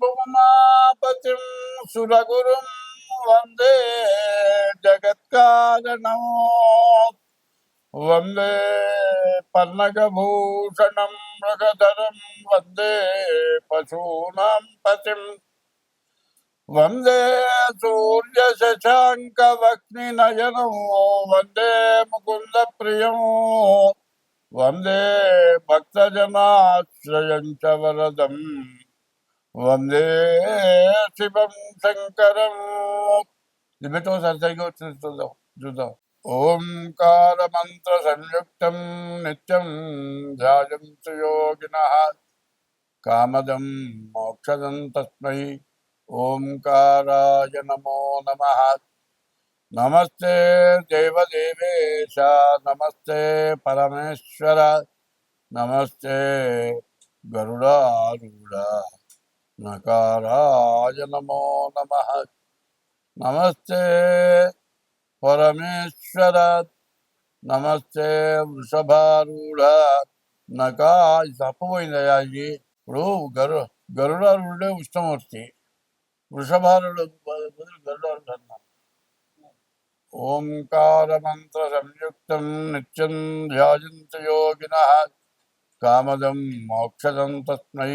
புவனாபதிம் சுரகுரும் வந்தே ஜகத்காரணம் வந்தே பன்னகபூஷணம் மிருகதரம் வந்தே பசூனாம் பதிம் வந்தே சூரிய சசாங்கவக்னி நயனம் வந்தே முகுந்த பிரியம் வந்தே பக்தஜனாசிரயம் வரதம் వందే శివం శంకరం. లిమిటో సరిసరిగా వచ్చింది చూద్దాం చూద్దాం. ఓంకార మంత్ర సంయుక్తం నిత్యం ధ్యాయం సుయోగిన. కామదం మోక్షదం తస్మై ఓంకారాయ నమో నమ. నమస్తే దేవదేవేశ నమస్తే పరమేశ్వర నమస్తే గరుడారుడా నకారాయ నమో నమ. నమస్తే పరమేశ్వర నమస్తే వృషభారూఢ. నకాయ ఇది తప్పపోయిందయ్యా ఇది. ఇప్పుడు గరు గరుడారుడే ఉష్ణమూర్తి. వృషభారుడు బదులు గరుడారుడు అన్నారు ఓంకార మంత్ర సంయుక్తం నిత్యం ధ్యాయంత యోగిన. కామదం మోక్షదం తస్మై.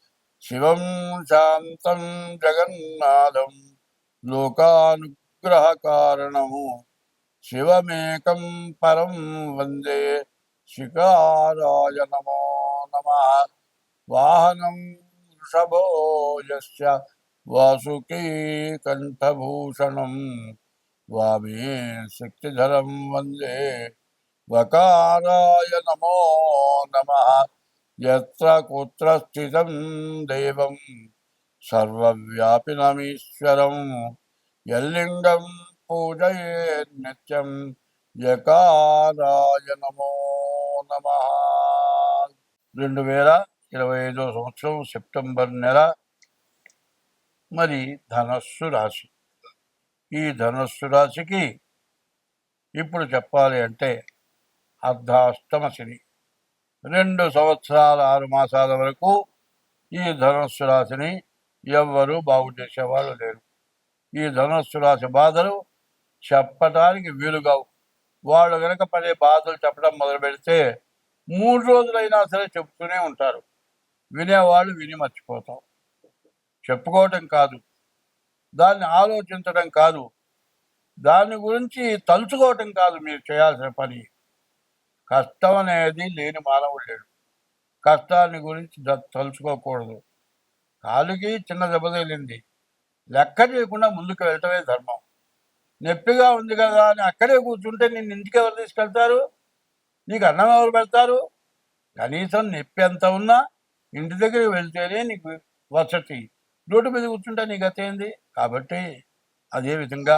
శివం శాంతం జగన్నాథం లోకానుగ్రహకారణము శివమేకం పరం వందే శిఖారాయ నమో నమ. వాహనం వృషభో యస్య వాసుకీ కంఠభూషణం వామే శక్తిధరం వందే వకారాయ నమో నమ. యత్ర కుత్ర స్థితం దేవం సర్వవ్యాపినమీశ్వరం ఎల్లింగం పూజయే నిత్యం యకారాయ నమో నమ రెండు వేల ఇరవై ఐదో సంవత్సరం సెప్టెంబర్ నెల మరి ధనస్సు రాశి. ఈ ధనస్సు రాశికి ఇప్పుడు చెప్పాలి అంటే అర్ధాష్టమ శని. రెండు సంవత్సరాల ఆరు మాసాల వరకు ఈ ధనుస్సు రాశిని ఎవ్వరూ బాగు చేసేవాళ్ళు లేరు. ఈ ధనుస్సు రాశి బాధలు చెప్పటానికి వీలుగావు వాళ్ళు కనుక పడే బాధలు చెప్పడం మొదలు పెడితే మూడు రోజులైనా సరే చెప్తూనే ఉంటారు. వినేవాళ్ళు విని మర్చిపోతాం. చెప్పుకోవటం కాదు. దాన్ని ఆలోచించడం కాదు. దాని గురించి తలుచుకోవటం కాదు మీరు చేయాల్సిన పని. కష్టం అనేది లేని మానవుడు లేడు. కష్టాన్ని గురించి తలుచుకోకూడదు. కాలుకి చిన్న దెబ్బ తగిలింది. లెక్క చేయకుండా ముందుకు వెళ్ళటమే ధర్మం. నొప్పిగా ఉంది కదా అని అక్కడే కూర్చుంటే నిన్ను ఇంటికి ఎవరు తీసుకెళ్తారు? నీకు అన్నం ఎవరు పెడతారు? కనీసం నొప్పి ఎంత ఉన్నా ఇంటి దగ్గరికి వెళ్తేనే నీకు వసతి. రోడ్డు మీద కూర్చుంటే నీ అతయింది ఏంది కాబట్టి అదే విధంగా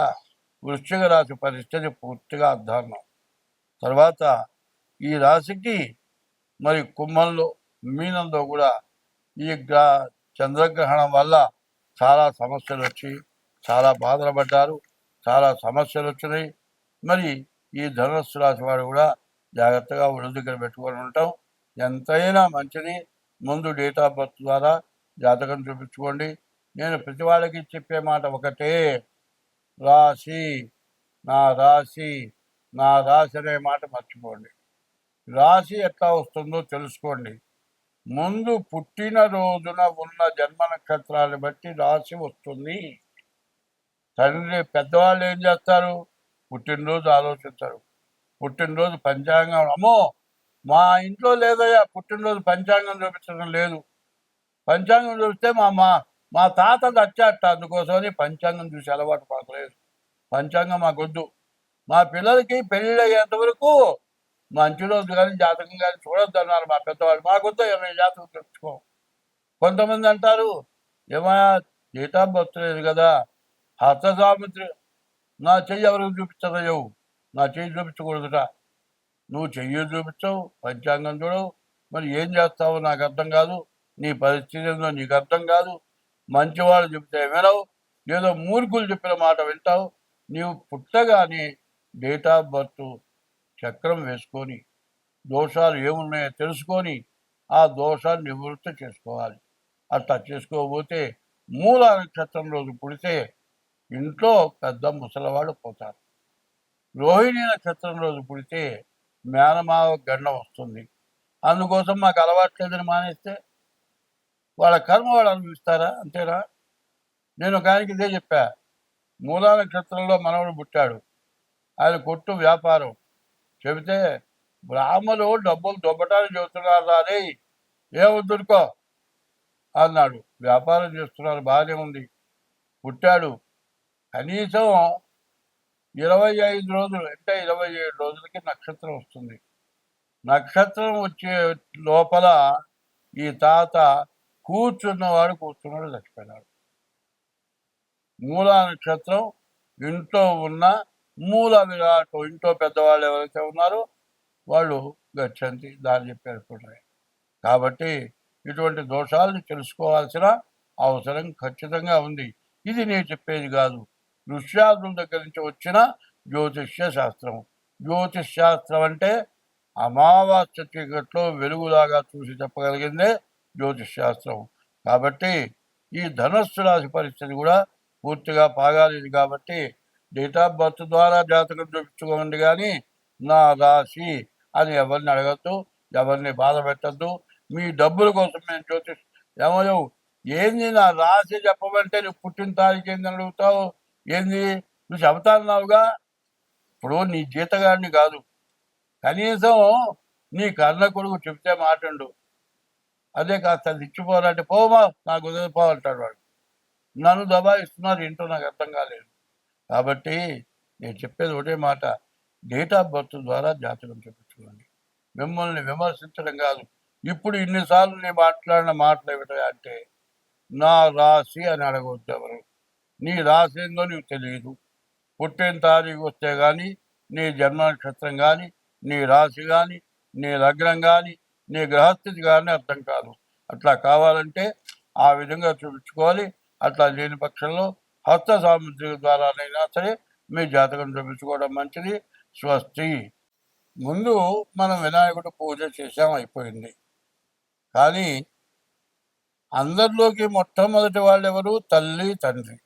వృశ్చిక రాశి పరిస్థితి పూర్తిగా అధ్వానం తర్వాత ఈ రాశికి మరి కుంభంలో మీనంలో కూడా ఈ గ్రా చంద్రగ్రహణం వల్ల చాలా సమస్యలు వచ్చి చాలా బాధలు పడ్డారు చాలా సమస్యలు వచ్చినాయి. మరి ఈ ధనుస్సు రాశి వారు కూడా జాగ్రత్తగా ఒళ్ళు దగ్గర పెట్టుకొని ఉంటాం ఎంతైనా మంచిది. ముందు డేట్ ఆఫ్ బర్త్ ద్వారా జాతకం చూపించుకోండి. నేను ప్రతి వాళ్ళకి చెప్పే మాట ఒకటే రాశి నా రాశి నా రాశి అనే మాట మర్చిపోండి. రాశి ఎట్లా వస్తుందో తెలుసుకోండి. ముందు పుట్టిన రోజున ఉన్న జన్మ నక్షత్రాన్ని బట్టి రాశి వస్తుంది. తండ్రి పెద్దవాళ్ళు ఏం చేస్తారు? పుట్టినరోజు ఆలోచిస్తారు. పుట్టినరోజు పంచాంగం. అమ్మో! మా ఇంట్లో లేదయ్యా పుట్టినరోజు పంచాంగం చూపించడం లేదు. పంచాంగం చూస్తే మా మా మా తాత దచ్చాట అందుకోసమని పంచాంగం చూసి అలవాటు పడలేదు పంచాంగం మాకొద్దు. మా పిల్లలకి పెళ్ళి అయ్యేంత వరకు మంచి రోజు కానీ జాతకం కానీ చూడొద్దు అన్నారు మా పెద్దవాళ్ళు. మాకొద్దు ఇరవై జాతకం తెచ్చుకో. కొంతమంది అంటారు ఏమైనా డేట్ ఆఫ్ బర్త్ లేదు కదా హస్తసామిత్రి నా చెయ్యి ఎవరికి చూపించదయ్యవు నా చెయ్యి చూపించకూడదుట నువ్వు చెయ్యి చూపించవు పంచాంగం చూడవు. మరి ఏం చేస్తావో నాకు అర్థం కాదు. నీ పరిస్థితి ఏందో నీకు అర్థం కాదు. మంచివాళ్ళు చెప్తే వినవు. ఏదో మూర్ఖులు చెప్పిన మాట వింటావు. నీవు పుట్టగానే డేట్ ఆఫ్ బర్త్ చక్రం వేసుకొని దోషాలు ఏమున్నాయో తెలుసుకొని ఆ దోషాన్ని నివృత్తి చేసుకోవాలి. అట్లా చేసుకోకపోతే మూల నక్షత్రం రోజు పుడితే ఇంట్లో పెద్ద ముసలివాడు పోతారు. రోహిణి నక్షత్రం రోజు పుడితే మేనమావ గండం వస్తుంది. అందుకోసం మాకు అలవాట్లేదని మానేస్తే వాళ్ళ కర్మ వాళ్ళు అనుభవిస్తారా? అంతేనా? నేను ఒక ఆయనకి ఇదే చెప్పా. మూలా నక్షత్రంలో మనవడు పుట్టాడు. ఆయన కొట్టు వ్యాపారం. చెబితే బ్రాహ్మలు డబ్బులు దొబ్బటానికి చెబుతున్నారు రే ఏమొద్దురుకో అన్నాడు. వ్యాపారం చేస్తున్నారు బాగానే ఉంది. పుట్టాడు. కనీసం ఇరవై ఐదు రోజులు అంటే ఇరవై ఏడు రోజులకి నక్షత్రం వస్తుంది. నక్షత్రం వచ్చే లోపల ఈ తాత కూర్చున్నవాడు కూర్చున్నాడు చచ్చిపోయినాడు. మూలా నక్షత్రం ఇంట్లో ఉన్న మూల విరాట్ ఇంట్లో పెద్దవాళ్ళు ఎవరైతే ఉన్నారో వాళ్ళు గచ్చంతి దారి చెప్పి అనుకుంటారు కాబట్టి ఇటువంటి దోషాలను తెలుసుకోవాల్సిన అవసరం ఖచ్చితంగా ఉంది. ఇది నేను చెప్పేది కాదు. ఋష్యాదుల దగ్గర నుంచి వచ్చిన జ్యోతిష్య శాస్త్రం. జ్యోతిష్ శాస్త్రం అంటే అమావాస్య చీకట్లో వెలుగులాగా చూసి చెప్పగలిగిందే జ్యోతిష్ శాస్త్రం కాబట్టి ఈ ధనస్సు రాశి పరిస్థితి కూడా పూర్తిగా పాగాలేదు కాబట్టి డేట్ ఆఫ్ బర్త్ ద్వారా జాతకం చూపించుకోండి కానీ నా రాశి అని ఎవరిని అడగద్దు ఎవరిని బాధ పెట్టద్దు. మీ డబ్బుల కోసం మేము జ్యోతిష్ ఏమో ఏంది నా రాశి చెప్పమంటే నువ్వు పుట్టిన తారీఖు ఏంది అడుగుతావు? ఏంది? నువ్వు చెబుతాన్నావుగా? ఇప్పుడు నీ జీతగాడిని కాదు. కనీసం నీ కర్ణ కొడుకు చెప్తే మాటండు. అదే కాస్త అది ఇచ్చిపోవాలంటే పోమా నాకు వదిలిపోవాలంటాడు వాడు. నన్ను దబాయిస్తున్నారు ఏంటో నాకు అర్థం కాలేదు. కాబట్టి నేను చెప్పేది ఒకటే మాట. డేట్ ఆఫ్ బర్త్ ద్వారా జాతకం చూపించుకోండి మిమ్మల్ని విమర్శించడం కాదు. ఇప్పుడు ఇన్నిసార్లు నేను మాట్లాడిన మాటలు ఏమిటో అంటే నా రాశి అని అడగవద్దు ఎవరు. నీ రాశి ఏందో నీకు తెలియదు. పుట్టిన తారీఖు వస్తే కానీ నీ జన్మ నక్షత్రం కానీ నీ రాశి కానీ నీ లగ్నం కానీ నీ గ్రహస్థితి కానీ అర్థం కాదు. అట్లా కావాలంటే ఆ విధంగా చూపించుకోవాలి. అట్లా లేని పక్షంలో హస్త సాముద్రిక ద్వారానైనా సరే మీ జాతకం చూపించుకోవడం మంచిది. స్వస్తి. ముందు మనం వినాయకుడు పూజ చేసాం అయిపోయింది. కానీ అందరిలోకి మొట్టమొదటి వాళ్ళు ఎవరు తల్లి తండ్రి.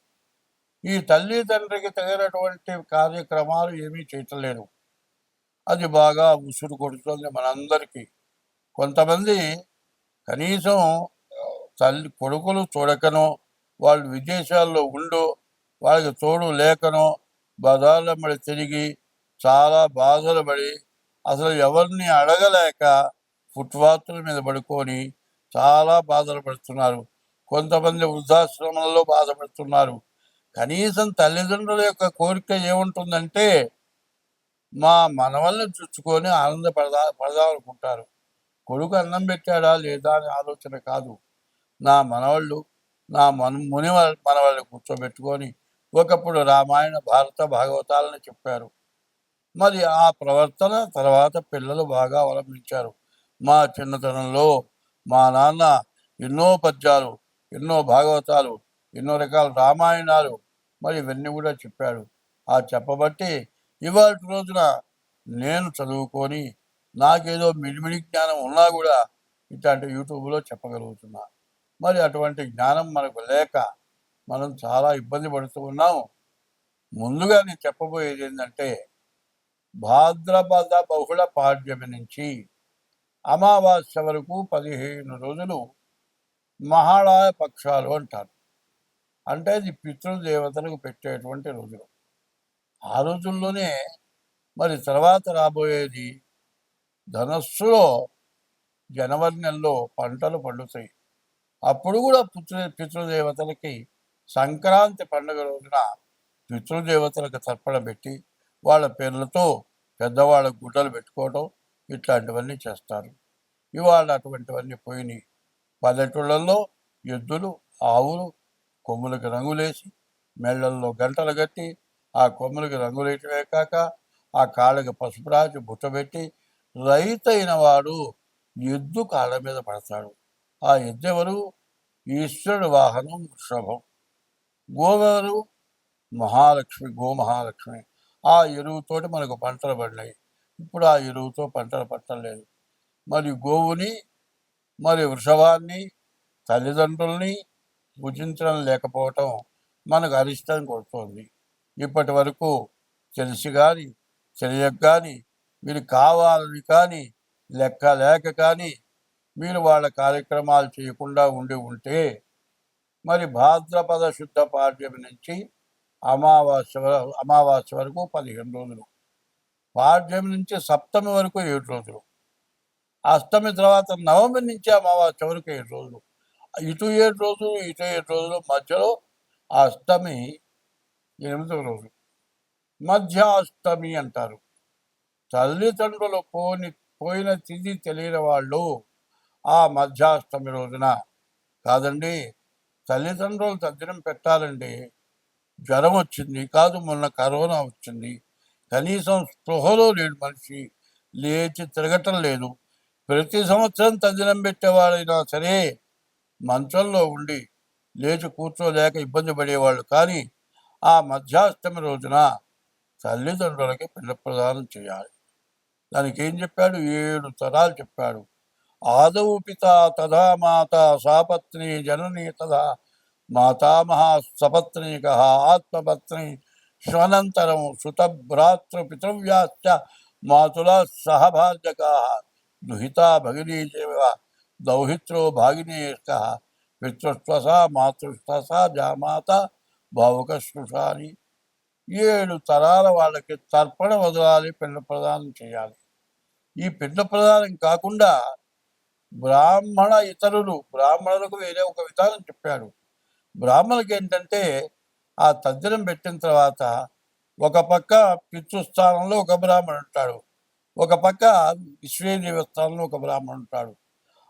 ఈ తల్లి తండ్రికి తగినటువంటి కార్యక్రమాలు ఏమీ చేయటలేదు. అది బాగా ఉసురు కొడుతుంది మనందరికీ. కొంతమంది కనీసం తల్లి కొడుకులు చూడకనో వాళ్ళు విదేశాల్లో ఉండో వాళ్ళకి తోడు లేకనో బజార్ల పడి తిరిగి చాలా బాధలు పడి అసలు ఎవరిని అడగలేక ఫుట్పాత్ల మీద పడుకొని చాలా బాధలు పడుతున్నారు. కొంతమంది వృద్ధాశ్రమంలో బాధపడుతున్నారు. కనీసం తల్లిదండ్రుల యొక్క కోరిక ఏముంటుందంటే మా మనవల్ని చూసుకొని ఆనందపడదా పడదామనుకుంటారు. కొడుకు అన్నం పెట్టాడా లేదా అనే ఆలోచన కాదు. నా మనవాళ్ళు నా మన ముని మనవాళ్ళు కూర్చోబెట్టుకొని ఒకప్పుడు రామాయణ భారత భాగవతాలను చెప్పారు. మరి ఆ ప్రవర్తన తర్వాత పిల్లలు బాగా అవలంబించారు. మా చిన్నతనంలో మా నాన్న ఎన్నో పద్యాలు ఎన్నో భాగవతాలు ఎన్నో రకాల రామాయణాలు మరి ఇవన్నీ కూడా చెప్పాడు. ఆ చెప్పబట్టి ఇవాళ రోజున నేను చదువుకొని నాకేదో మిడిమిడి జ్ఞానం ఉన్నా కూడా ఇట్లాంటి యూట్యూబ్లో చెప్పగలుగుతున్నాను మరి అటువంటి జ్ఞానం మనకు లేక మనం చాలా ఇబ్బంది పడుతూ ఉన్నాం ముందుగా నేను చెప్పబోయేది ఏంటంటే భాద్రపద బహుళ పాడ్యమి నుంచి అమావాస్య వరకు పదిహేను రోజులు మహాళాయ పక్షాలు అంటారు. అంటే ఇది పితృదేవతలకు పెట్టేటువంటి రోజులు. ఆ రోజుల్లోనే మరి తర్వాత రాబోయేది ధనస్సులో జనవరి నెలలో పంటలు పండుతాయి. అప్పుడు కూడా పుత్ర పితృదేవతలకి సంక్రాంతి పండుగ రోజున పితృదేవతలకు తర్పణ పెట్టి వాళ్ళ పేర్లతో పెద్దవాళ్ళ గుడ్డలు పెట్టుకోవడం ఇట్లాంటివన్నీ చేస్తారు. ఇవాళ అటువంటివన్నీ పోయినాయి. పల్లెటూళ్ళల్లో ఎద్దులు ఆవులు కొమ్ములకు రంగులేసి మెళ్ళల్లో గంటలు కట్టి ఆ కొమ్ములకు రంగులేయటమే కాక ఆ కాళ్ళకి పసుపు రాసి బుట్టబెట్టి రైతైన వాడు ఎద్దు కాళ్ళ మీద పడతాడు. ఆ ఎద్దెవరు ఈశ్వరుడు వాహనం వృషభం గోవెవరు మహాలక్ష్మి గోమహాలక్ష్మి ఆ ఎరువుతోటి మనకు పంటలు పడినాయి. ఇప్పుడు ఆ ఎరువుతో పంటలు పట్టలేదు మరి గోవుని మరి వృషభాన్ని తల్లిదండ్రుల్ని పూజించడం లేకపోవటం మనకు అరిష్టం కొడుతోంది. ఇప్పటి వరకు తెలిసి కానీ తెలియక కానీ వీరు కావాలని కానీ లెక్క లేక కానీ మీరు వాళ్ళ కార్యక్రమాలు చేయకుండా ఉండి ఉంటే మరి భాద్రపద శుద్ధ పాడ్యమి నుంచి అమావాస్య అమావాస్య వరకు పదిహేను రోజులు. పాడ్యమి నుంచి సప్తమి వరకు ఏడు రోజులు. అష్టమి తర్వాత నవమి నుంచి అమావాస్య వరకు ఏడు రోజులు. ఇటు ఏడు రోజులు ఇటు ఏడు రోజులు మధ్యలో అష్టమి ఎనిమిదవ రోజు. మధ్యాష్టమి అంటారు. తల్లిదండ్రులు పోని పోయిన తిథి తెలియని వాళ్ళు ఆ మధ్యాష్టమి రోజున కాదండి తల్లిదండ్రులు తద్దినం పెట్టాలండి. జ్వరం వచ్చింది కాదు మొన్న కరోనా వచ్చింది. కనీసం స్పృహలో లేడు మనిషి లేచి తిరగటం లేదు. ప్రతి సంవత్సరం తద్దినం పెట్టేవాడైనా సరే మంచంలో ఉండి లేచి కూర్చోలేక ఇబ్బంది పడేవాళ్ళు. కానీ ఆ మధ్యాష్టమి రోజున తల్లిదండ్రులకి పిల్ల ప్రదానం చేయాలి. దానికి ఏం చెప్పాడు? ఏడు తరాలు చెప్పాడు. ఆదౌ పిత తదా మాత సాపత్ని జనని తదా మాతామహ సపత్నీక ఆత్మపత్ని శ్వనంతరం సుతభ్రాతృ పితృవ్యాశ్చ మాతుల సహభాజకా దుహితా భగినీ చేవ దౌహిత్రో భాగినేష్ట పితృత్వస మాతృత్వస జామాత భావుక ఏడు తరాల వాళ్ళకి తర్పణ వదలాలి పిండ ప్రదానం చేయాలి. ఈ పిండ ప్రదానం కాకుండా బ్రాహ్మణ ఇతరులు బ్రాహ్మణులకు వేరే ఒక విధానం చెప్పాడు బ్రాహ్మణులకి ఏంటంటే ఆ తద్దినం పెట్టిన తర్వాత ఒక పక్క పితృస్థానంలో ఒక బ్రాహ్మణుడు ఉంటాడు. ఒక పక్క విశ్వేదేవ స్థానంలో ఒక బ్రాహ్మణుడు ఉంటాడు.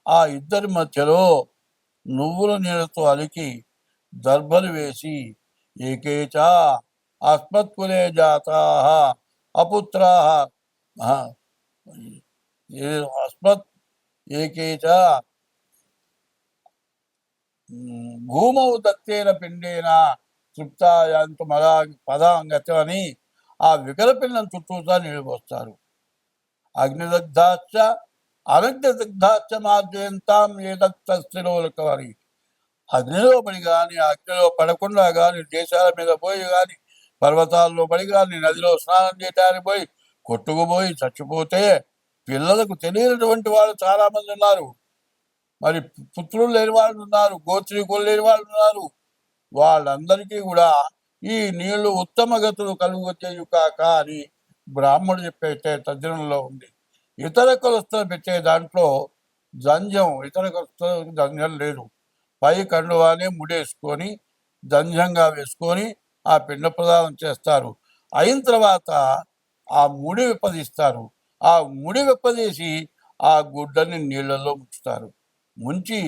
ఆ ఇద్దరి మధ్యలో నువ్వుల నీళ్ళతో అలికి దర్భలు వేసి ఏకేచ అస్మత్కులే జాతా అపుత్రా. అస్మత్ ఏకేచ? ఉమ్, భూమౌ దత్తేన పిండేన తృప్తాయాంత మదా పదాంగతం అని ఆ వికల పిండం చుట్టూతా నిలబోస్తారు. అగ్నిదగ్ధాచ అనగ్నిదగ్ధాచ మార్జయంతాం ఏదత్తిలోకవరి అగ్నిలో పడి కానీ అగ్నిలో పడకుండా కానీ దేశాల మీద పోయి కానీ పర్వతాల్లో పడి కానీ నదిలో స్నానం చేయటానికి పోయి కొట్టుకుపోయి చచ్చిపోతే పిల్లలకు తెలియనటువంటి వాళ్ళు చాలా మంది ఉన్నారు. మరి పుత్రులు లేని వాళ్ళు ఉన్నారు గోత్రీకులు లేని వాళ్ళు ఉన్నారు. వాళ్ళందరికీ కూడా ఈ నీళ్ళు ఉత్తమ గతులు కలుగొచ్చేయు కాక అని బ్రాహ్మణుడు చెప్పే తజ్జనంలో ఉంది. ఇతర కొలస్తలు పెట్టే దాంట్లో జంజం ఇతర కొలస్తలకు జంజం లేదు. పై కండువానే ముడేసుకొని జంజంగా వేసుకొని ఆ పిండ ప్రదానం చేస్తారు. అయిన తర్వాత ఆ ముడి విపదిస్తారు ఆ ముడి విప్పదీసి ఆ గుడ్డని నీళ్ళలో ముంచుతారు. ముంచి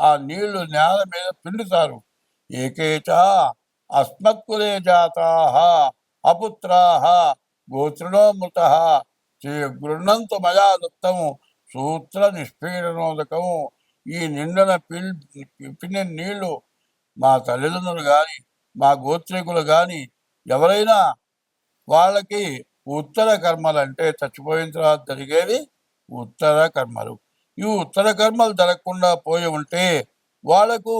ఆ నీళ్ళు నేల మీద పిండుతారు. ఏకేచ అస్మత్కులే జాతా అపుత్రా అపుత్రాహ శ్రీ గృహంతు మయా దత్తము సూత్ర నిష్పీడనోదకము. ఈ నిండిన పిల్ పిండిన నీళ్ళు మా తల్లిదండ్రులు కానీ మా గోత్రికులు కానీ ఎవరైనా వాళ్ళకి ఉత్తర కర్మలు అంటే చచ్చిపోయిన తర్వాత జరిగేవి ఉత్తర కర్మలు. ఈ ఉత్తర కర్మలు జరగకుండా పోయి ఉంటే వాళ్ళకు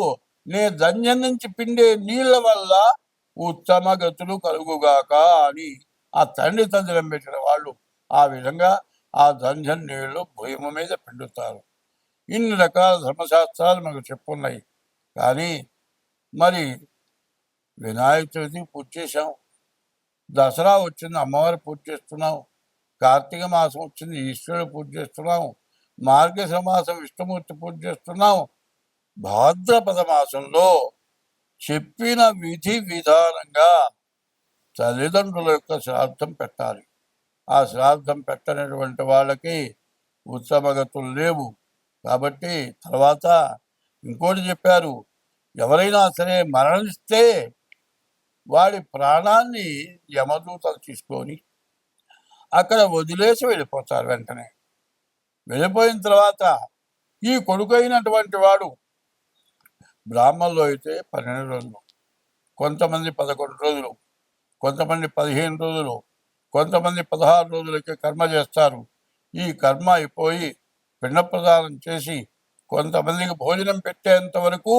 నే ధన్యం నుంచి పిండే నీళ్ళ వల్ల ఉత్తమ గతులు కలుగుగాక అని ఆ తండ్రి తండ్రి పెట్టిన వాళ్ళు ఆ విధంగా ఆ ధన్యం నీళ్ళు భూమి మీద పిండుతారు. ఇన్ని రకాల ధర్మశాస్త్రాలు మనకు చెప్పున్నాయి. కానీ మరి వినాయక చవితి పూజ చేశాం. దసరా వచ్చింది అమ్మవారి పూజ చేస్తున్నాం కార్తీక మాసం వచ్చింది ఈశ్వరుడు పూజ చేస్తున్నాం మార్గశ మాసం విష్ణుమూర్తి పూజ చేస్తున్నాం. భాద్రపద మాసంలో చెప్పిన విధి విధానంగా తల్లిదండ్రుల యొక్క శ్రాద్ధం పెట్టాలి. ఆ శ్రాద్ధం పెట్టనటువంటి వాళ్ళకి ఉత్సవగతులు లేవు. కాబట్టి తర్వాత ఇంకోటి చెప్పారు ఎవరైనా సరే మరణిస్తే వాడి ప్రాణాన్ని యమదూతలు తీసుకొని అక్కడ వదిలేసి వెళ్ళిపోతారు వెంటనే. వెళ్ళిపోయిన తర్వాత ఈ కొడుకు అయినటువంటి వాడు బ్రాహ్మణులు అయితే పన్నెండు రోజులు కొంతమంది పదకొండు రోజులు కొంతమంది పదిహేను రోజులు కొంతమంది పదహారు రోజులకి కర్మ చేస్తారు. ఈ కర్మ అయిపోయి పిండ ప్రదానం చేసి కొంతమందికి భోజనం పెట్టేంత వరకు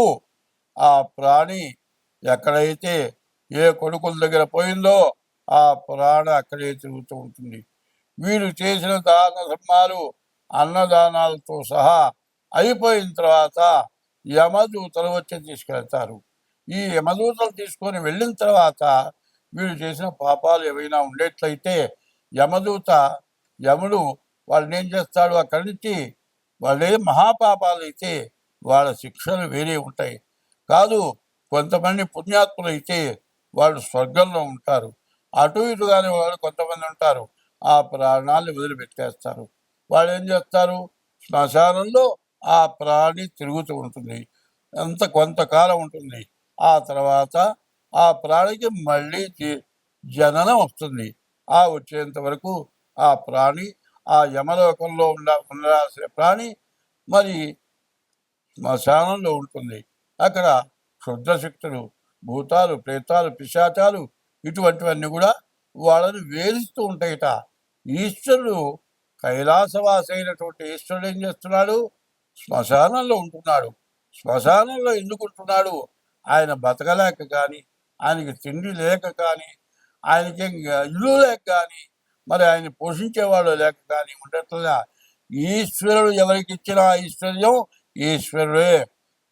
ఆ ప్రాణి ఎక్కడైతే ఏ కొడుకుల దగ్గర పోయిందో ఆ ప్రాణ అక్కడే తిరుగుతూ ఉంటుంది. వీరు చేసిన దాన ధర్మాలు అన్నదానాలతో సహా అయిపోయిన తర్వాత యమదూతలు వచ్చి తీసుకెళ్తారు. ఈ యమదూతలు తీసుకొని వెళ్ళిన తర్వాత వీరు చేసిన పాపాలు ఏవైనా ఉండేట్లయితే యమదూత యముడు వాళ్ళని ఏం చేస్తాడు అక్కడి నుంచి? వాళ్ళే మహాపాపాలు అయితే వాళ్ళ శిక్షలు వేరే ఉంటాయి. కాదు కొంతమంది పుణ్యాత్ములు అయితే వాళ్ళు స్వర్గంలో ఉంటారు. అటు ఇటుగానే వాళ్ళు కొంతమంది ఉంటారు. ఆ ప్రాణాన్ని వదిలిపెట్టేస్తారు. వాళ్ళు ఏం చేస్తారు? శ్మశానంలో ఆ ప్రాణి తిరుగుతూ ఉంటుంది. అంత కొంతకాలం ఉంటుంది. ఆ తర్వాత ఆ ప్రాణికి మళ్ళీ జీ- జననం వస్తుంది. ఆ వచ్చేంత వరకు ఆ ప్రాణి ఆ యమలోకంలో ఉండ ఉండాల్సిన ప్రాణి మరి శ్మశానంలో ఉంటుంది. అక్కడ క్షుద్రశక్తులు భూతాలు ప్రేతాలు పిశాచాలు ఇటువంటివన్నీ కూడా వాళ్ళని వేధిస్తూ ఉంటాయట. ఈశ్వరుడు కైలాసవాసైనటువంటి అయినటువంటి ఈశ్వరుడు ఏం చేస్తున్నాడు? శ్మశానంలో ఉంటున్నాడు. శ్మశానంలో ఎందుకు ఉంటున్నాడు? ఆయన బతకలేక కానీ ఆయనకి తిండి లేక కానీ ఆయనకి ఇంకా ఇల్లు లేక కానీ మరి ఆయన పోషించేవాడు లేక కానీ ఉండట్లేదా? ఈశ్వరుడు ఎవరికి ఇచ్చిన ఐశ్వర్యం ఈశ్వరుడే.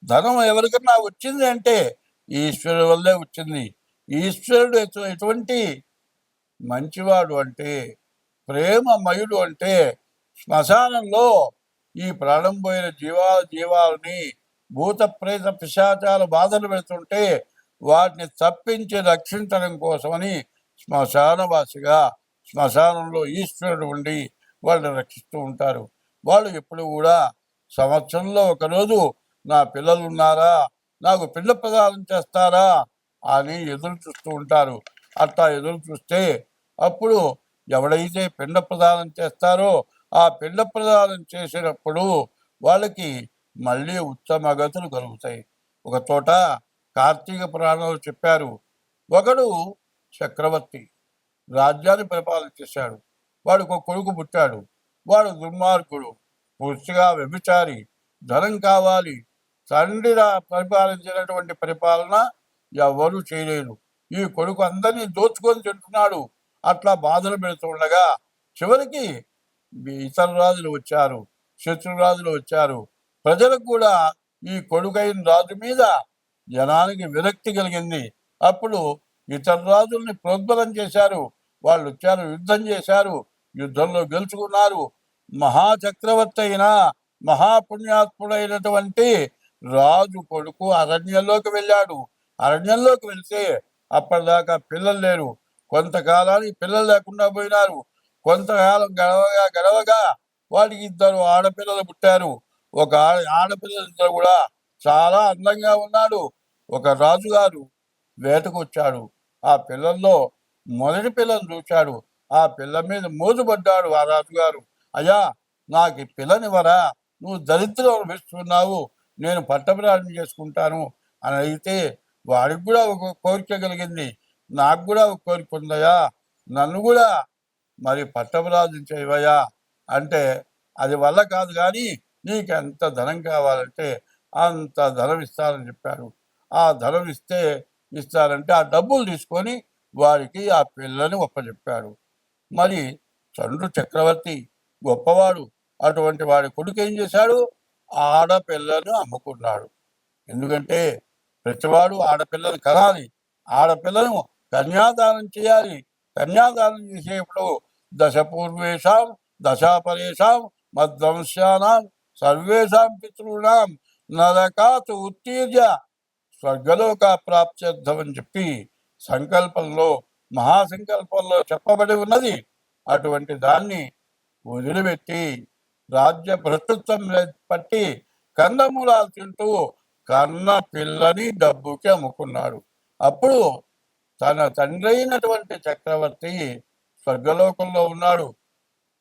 ధనం ఎవరికన్నా వచ్చింది అంటే ఈశ్వరుడు వల్లే వచ్చింది. ఈశ్వరుడు ఎటువంటి మంచివాడు అంటే ప్రేమమయుడు అంటే శ్మశానంలో ఈ ప్రాణం పోయిన జీవాల జీవాలని భూత ప్రేత పిశాచాల బాధలు పెడుతుంటే వాటిని తప్పించి రక్షించడం కోసమని శ్మశానవాసిగా శ్మశానంలో ఈశ్వరుడు ఉండి వాళ్ళని రక్షిస్తూ ఉంటారు. వాళ్ళు ఎప్పుడు కూడా సంవత్సరంలో ఒకరోజు నా పిల్లలు ఉన్నారా నాకు పిల్ల ప్రదానం చేస్తారా అని ఎదురు చూస్తూ ఉంటారు. అట్లా ఎదురు చూస్తే అప్పుడు ఎవడైతే పిండ ప్రదానం చేస్తారో ఆ పిండ ప్రదానం చేసినప్పుడు వాళ్ళకి మళ్ళీ ఉత్తమ గతులు కలుగుతాయి. ఒక చోట కార్తీక పురాణాలు చెప్పారు. ఒకడు చక్రవర్తి రాజ్యాన్ని పరిపాలన చేశాడు. వాడికి ఒక కొడుకు పుట్టాడు. వాడు దుర్మార్గుడు పూర్తిగా వ్యభిచారి ధనం కావాలి తండ్రి పరిపాలించినటువంటి పరిపాలన ఎవరు చేయలేదు ఈ కొడుకు అందరినీ దోచుకొని తింటున్నాడు. అట్లా బాధలు పెడుతుండగా చివరికి ఇతర రాజులు వచ్చారు శత్రురాజులు వచ్చారు. ప్రజలకు కూడా ఈ కొడుకైన రాజు మీద జనానికి విరక్తి కలిగింది. అప్పుడు ఇతర రాజుల్ని ప్రోద్బలం చేశారు. వాళ్ళు వచ్చారు యుద్ధం చేశారు యుద్ధంలో గెలుచుకున్నారు. మహాచక్రవర్తి అయిన మహాపుణ్యాత్ముడైనటువంటి రాజు కొడుకు అరణ్యంలోకి వెళ్ళాడు. అరణ్యంలోకి వెళ్తే అప్పటిదాకా పిల్లలు లేరు. కొంతకాలానికి పిల్లలు లేకుండా పోయినారు. కొంతకాలం గడవగా గడవగా వాడికి ఇద్దరు ఆడపిల్లలు పుట్టారు. ఒక ఆడ ఆడపిల్లలు ఇద్దరు కూడా చాలా అందంగా ఉన్నాడు. ఒక రాజుగారు వేటకు వచ్చాడు ఆ పిల్లల్లో మొదటి పిల్లను చూశాడు. ఆ పిల్ల మీద మోజుపడ్డాడు ఆ రాజుగారు. అయ్యా నాకు ఈ నువ్వు దరిద్రం అనిపిస్తున్నావు. నేను పట్టభ్రాజం చేసుకుంటాను అని అయితే వాడికి కూడా ఒక కోరిక కలిగింది. నాకు కూడా ఒక కోరిక ఉందయా నన్ను కూడా మరి పట్టభ్రాజం చేయవయ్యా అంటే అది వల్ల కాదు కానీ నీకు ఎంత ధనం కావాలంటే అంత ధనం ఇస్తారని చెప్పారు ఆ ధనం ఇస్తే ఇస్తారంటే ఆ డబ్బులు తీసుకొని వారికి ఆ పిల్లని ఒప్పచెప్పాడు. మరి చంద్రు చక్రవర్తి గొప్పవాడు. అటువంటి వాడి కొడుకు ఏం చేశాడు? ఆడపిల్లను అమ్ముకున్నాడు. ఎందుకంటే ప్రతివాడు ఆడపిల్లను కనాలి. ఆడపిల్లను కన్యాదానం చేయాలి. కన్యాదానం చేసేప్పుడు దశ పూర్వేశాం దశాపరేషాం మధ్వంశానాం సర్వేషాం పితృణాం నరకాత్ ఉత్తీర్య స్వర్గలోక ప్రాప్త్యర్థం అని చెప్పి సంకల్పంలో మహాసంకల్పంలో చెప్పబడి ఉన్నది. అటువంటి దాన్ని వదిలిపెట్టి రాజ్య భ్రష్టత్వం పట్టి కందమూలాలు తింటూ కన్న పిల్లని డబ్బుకి అమ్ముకున్నాడు. అప్పుడు తన తండ్రి అయినటువంటి చక్రవర్తి స్వర్గలోకంలో ఉన్నాడు.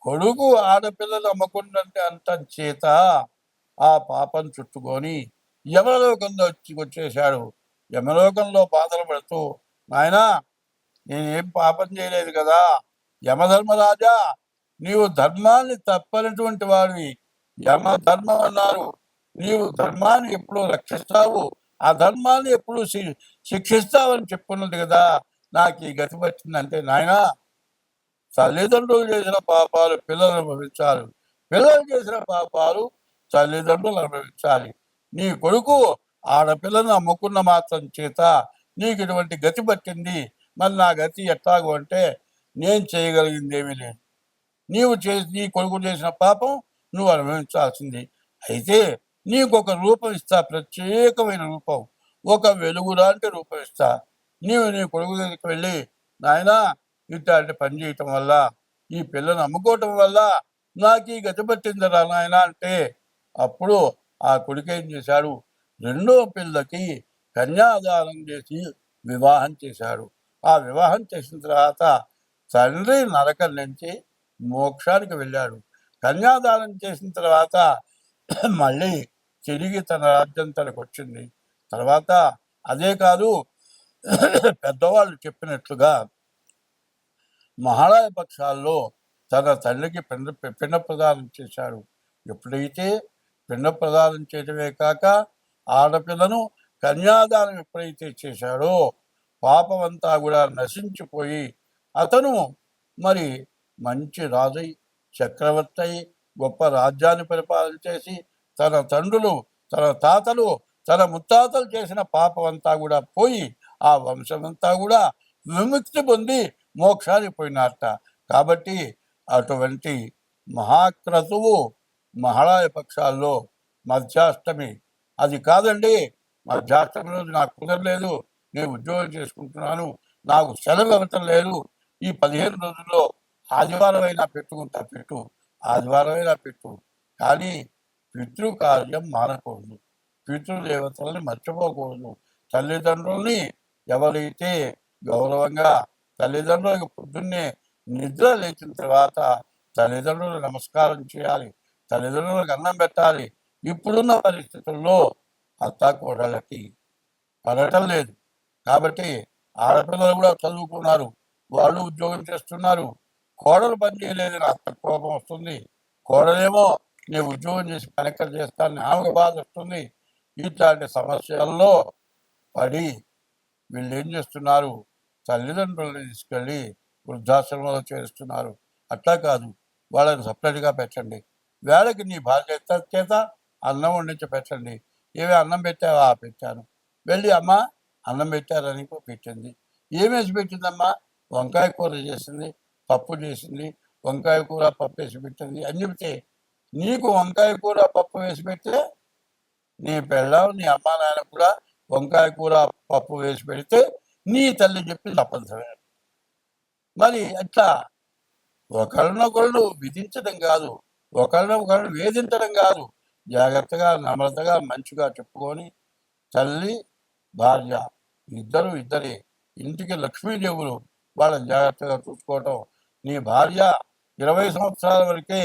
కొడుకు ఆడపిల్లలు అమ్మకుండంటే అంత చేత ఆ పాపం చుట్టుకొని యమలోకంలో వచ్చి వచ్చేశాడు. యమలోకంలో బాధలు పడుతూ నాయనా నేనేం పాపం చేయలేదు కదా? యమధర్మరాజా నీవు ధర్మాన్ని తప్పనటువంటి వాడివి. యమ ధర్మం అన్నారు. నీవు ధర్మాన్ని ఎప్పుడు రక్షిస్తావు. ఆ ధర్మాన్ని ఎప్పుడు శి- శిక్షిస్తావని చెప్పున్నది కదా. నాకు ఈ గతి వచ్చిందంటే నాయనా తల్లిదండ్రులు చేసిన పాపాలు పిల్లలు అనుభవించాలి. పిల్లలు చేసిన పాపాలు తల్లిదండ్రులు అనుభవించాలి. నీ కొడుకు ఆడపిల్లను అమ్ముకున్న మాత్రం చేత నీకు ఇటువంటి గతి పట్టింది. మరి నా గతి ఎట్లాగో అంటే నేను చేయగలిగింది ఏమీ లేదు. నీవు చేసి నీ కొడుకు చేసిన పాపం నువ్వు అనుభవించాల్సింది. అయితే నీకు ఒక రూపం ఇస్తా ప్రత్యేకమైన రూపం. ఒక వెలుగు లాంటి రూపం ఇస్తా. నీవు నీ కొడుకు దగ్గరికి వెళ్ళి నాయనా ఇట్లాంటి పని చేయటం వల్ల ఈ పిల్లను అమ్ముకోవటం వల్ల నాకు ఈ గతి పట్టిందిరా నాయన అంటే అప్పుడు ఆ కొడుకు ఏం చేశాడు? రెండో పిల్లకి కన్యాదానం చేసి వివాహం చేశాడు. ఆ వివాహం చేసిన తర్వాత తండ్రి నరకం నుంచి మోక్షానికి వెళ్ళాడు. కన్యాదానం చేసిన తర్వాత మళ్ళీ తిరిగి తన రాజ్యం తనకు వచ్చింది. తర్వాత అదే కాదు పెద్దవాళ్ళు చెప్పినట్లుగా మహాళయ పక్షాల్లో తన తల్లికి పిండ పిండ ప్రదానం చేశాడు. ఎప్పుడైతే పిండ ప్రదానం చేయటమే కాక ఆడపిల్లను కన్యాదానం ఎప్పుడైతే చేశాడో పాపమంతా కూడా నశించిపోయి అతను మరి మంచి రాజై చక్రవర్తి అయి గొప్ప రాజ్యాన్ని పరిపాలన చేసి తన తండ్రులు తన తాతలు తన ముత్తాతలు చేసిన పాపం అంతా కూడా పోయి ఆ వంశమంతా కూడా విముక్తి పొంది మోక్షానికి పోయినారట. కాబట్టి అటువంటి మహాక్రతువు మహాళాయ పక్షాల్లో మధ్యాష్టమి. అది కాదండి మధ్యాష్టమి రోజు నాకు కుదరలేదు నేను ఉద్యోగం చేసుకుంటున్నాను నాకు సెలవు ఇవ్వటం లేదు. ఈ పదిహేను రోజుల్లో ఆదివారం అయినా పెట్టుకుంటా పెట్టు. ఆదివారమైనా పెట్టు. కానీ పితృకార్యం మానకూడదు. పితృదేవతల్ని మర్చిపోకూడదు. తల్లిదండ్రుల్ని ఎవరైతే గౌరవంగా తల్లిదండ్రులకు పొద్దున్నే నిద్ర లేచిన తర్వాత తల్లిదండ్రులు నమస్కారం చేయాలి తల్లిదండ్రులకు అన్నం పెట్టాలి ఇప్పుడున్న పరిస్థితుల్లో అత్త కూడలకి పడటం లేదు. కాబట్టి ఆడపిల్లలు కూడా చదువుకున్నారు వాళ్ళు ఉద్యోగం చేస్తున్నారు కోడలు పని చేయలేదు నాకు కోపం వస్తుంది. కోడలేమో నేను ఉద్యోగం చేసి పనిక్కలు చేస్తానని ఆమెకు బాధ వస్తుంది. ఇట్లాంటి సమస్యల్లో పడి వీళ్ళు ఏం చేస్తున్నారు? తల్లిదండ్రులను తీసుకెళ్ళి వృద్ధాశ్రమంలో చేరుస్తున్నారు. అట్లా కాదు. వాళ్ళని సపరేట్గా పెట్టండి. వేళకి నీ భార్య చేత? అన్నం వండించి పెట్టండి. ఏవే అన్నం పెట్టావా? పెట్టాను. వెళ్ళి అమ్మ అన్నం పెట్టారని పెట్టింది. ఏమేసి పెట్టిందమ్మా? వంకాయ కూర చేసింది. పప్పు చేసింది వంకాయ కూర పప్పు వేసి పెట్టింది అని చెప్తే నీకు వంకాయ కూర పప్పు వేసి పెడితే నీ పెళ్ళం నీ అమ్మ నాయన కూడా వంకాయ కూర పప్పు వేసి పెడితే నీ తల్లి చెప్పి తప్పనిసరి. మరి అట్లా ఒకరినొకరు విధించడం కాదు ఒకరినొకరు వేధించడం కాదు. జాగ్రత్తగా నమ్రతగా మంచిగా చెప్పుకొని తల్లి భార్య ఇద్దరు ఇద్దరే ఇంటికి లక్ష్మీదేవులు వాళ్ళని జాగ్రత్తగా చూసుకోవటం నీ భార్య ఇరవై సంవత్సరాల వరకే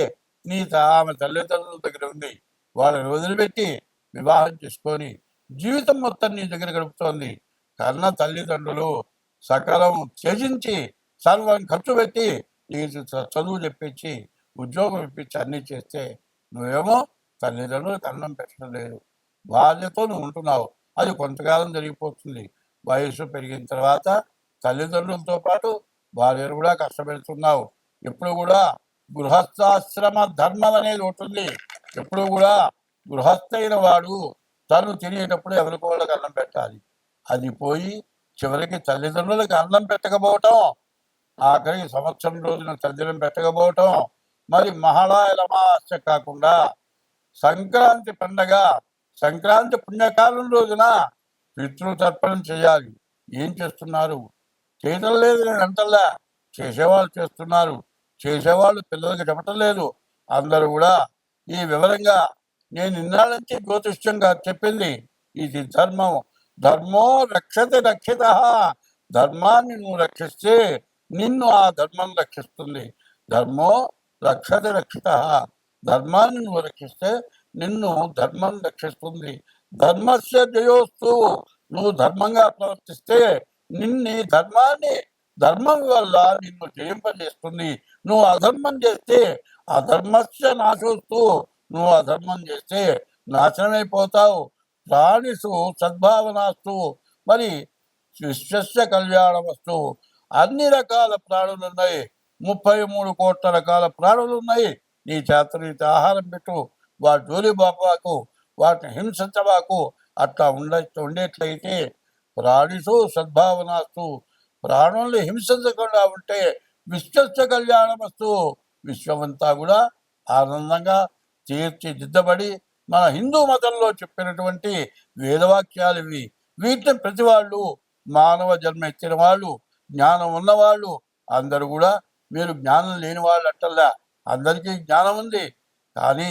నీ త- ఆమె తల్లిదండ్రుల దగ్గర ఉంది వాళ్ళని వదిలిపెట్టి వివాహం చేసుకొని జీవితం మొత్తం నీ దగ్గర గడుపుతోంది. కన్న తల్లిదండ్రులు సకలం త్యజించి సర్వం ఖర్చు పెట్టి నీకు చదువు చెప్పించి ఉద్యోగం ఇప్పించి అన్నీ చేస్తే నువ్వేమో తల్లిదండ్రులకు అన్నం పెట్టడం లేదు. భార్యతో నువ్వు ఉంటున్నావు. అది కొంతకాలం జరిగిపోతుంది. వయసు పెరిగిన తర్వాత తల్లిదండ్రులతో పాటు భార్యను కూడా కష్టపెడుతున్నావు. ఎప్పుడు కూడా గృహస్థాశ్రమ ధర్మం అనేది ఉంటుంది. ఎప్పుడు కూడా గృహస్థైన వాడు తను తినేటప్పుడు ఎవరికి వాళ్ళకి అన్నం పెట్టాలి. అది పోయి చివరికి తల్లిదండ్రులకు అన్నం పెట్టకపోవటం ఆఖరికి సంవత్సరం రోజున తల్లిదండ్రులు పెట్టకపోవటం మరి మహాళాయల కాకుండా సంక్రాంతి పండగ సంక్రాంతి పుణ్యకాలం రోజున పితృతర్పణం చేయాలి. ఏం చేస్తున్నారు? చేయటం లేదు నేను అంటల్లా చేసేవాళ్ళు చేస్తున్నారు. చేసేవాళ్ళు పిల్లలకి చెప్పటం లేదు అందరూ కూడా ఈ వివరంగా నేను ఇన్నాళ్ళంటే జ్యోతిష్యంగా చెప్పింది. ఇది ధర్మం. ధర్మో రక్షత రక్షిత. ధర్మాన్ని నువ్వు రక్షిస్తే నిన్ను ఆ ధర్మం రక్షిస్తుంది. ధర్మో రక్షత రక్షిత. ధర్మాన్ని నువ్వు రక్షిస్తే నిన్ను ధర్మం రక్షిస్తుంది. ధర్మస్య జయోస్తు. నువ్వు ధర్మంగా ప్రవర్తిస్తే నిన్ని ధర్మాన్ని ధర్మం వల్ల నిన్ను జయింపజేస్తుంది. నువ్వు అధర్మం చేస్తే అధర్మస్య నాశోస్తూ. నువ్వు అధర్మం చేస్తే నాశనమైపోతావు. ప్రాణిసు సద్భావనాస్తు. మరి విశ్వస్య కళ్యాణమస్తు. అన్ని రకాల ప్రాణులు ఉన్నాయి ముప్పై మూడు కోట్ల రకాల ప్రాణులు ఉన్నాయి నీ చేత నీతి ఆహారం పెట్టు. వాటి జోలి బాపాకు వాటిని హింసించబాకు. అట్లా ఉండ ఉండేట్లయితే ప్రాణిసు సద్భావనాస్తు ప్రాణుల్ని హింసించకుండా ఉంటే విశ్వస్య కళ్యాణమస్తు. విశ్వమంతా కూడా ఆనందంగా తీర్చిదిద్దబడి మన హిందూ మతంలో చెప్పినటువంటి వేదవాక్యాలు ఇవి. వీటిని ప్రతి వాళ్ళు మానవ జన్మ ఎత్తిన వాళ్ళు జ్ఞానం ఉన్నవాళ్ళు అందరూ కూడా మీరు జ్ఞానం లేని వాళ్ళు అట్టల్లా అందరికీ జ్ఞానం ఉంది. కానీ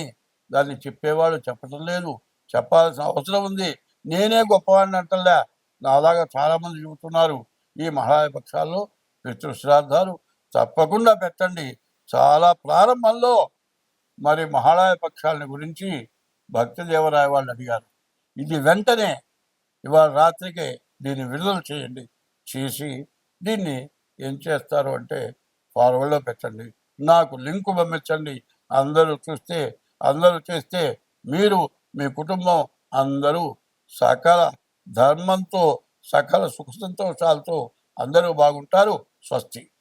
దాన్ని చెప్పేవాళ్ళు చెప్పటం లేదు. చెప్పాల్సిన అవసరం ఉంది. నేనే గొప్పవాడిని అంటల్లా. నాలాగా చాలామంది చెబుతున్నారు ఈ మహాలయ పక్షాల్లో పితృశ్రాద్ధాలు తప్పకుండా పెట్టండి. చాలా ప్రారంభంలో మరి మహాలయ పక్షాలని గురించి భక్తి దేవరాయ వాళ్ళు అడిగారు. ఇది వెంటనే ఇవాళ రాత్రికే దీన్ని విడుదల చేయండి. చేసి దీన్ని ఏం చేస్తారు అంటే ఫార్వర్డ్లో పెట్టండి. నాకు లింకు పంపించండి. అందరూ చూస్తే అందరూ చేస్తే మీరు మీ కుటుంబం అందరూ సకల ధర్మంతో సకల సుఖ సంతోషాలతో అందరూ బాగుంటారు. స్వస్తి.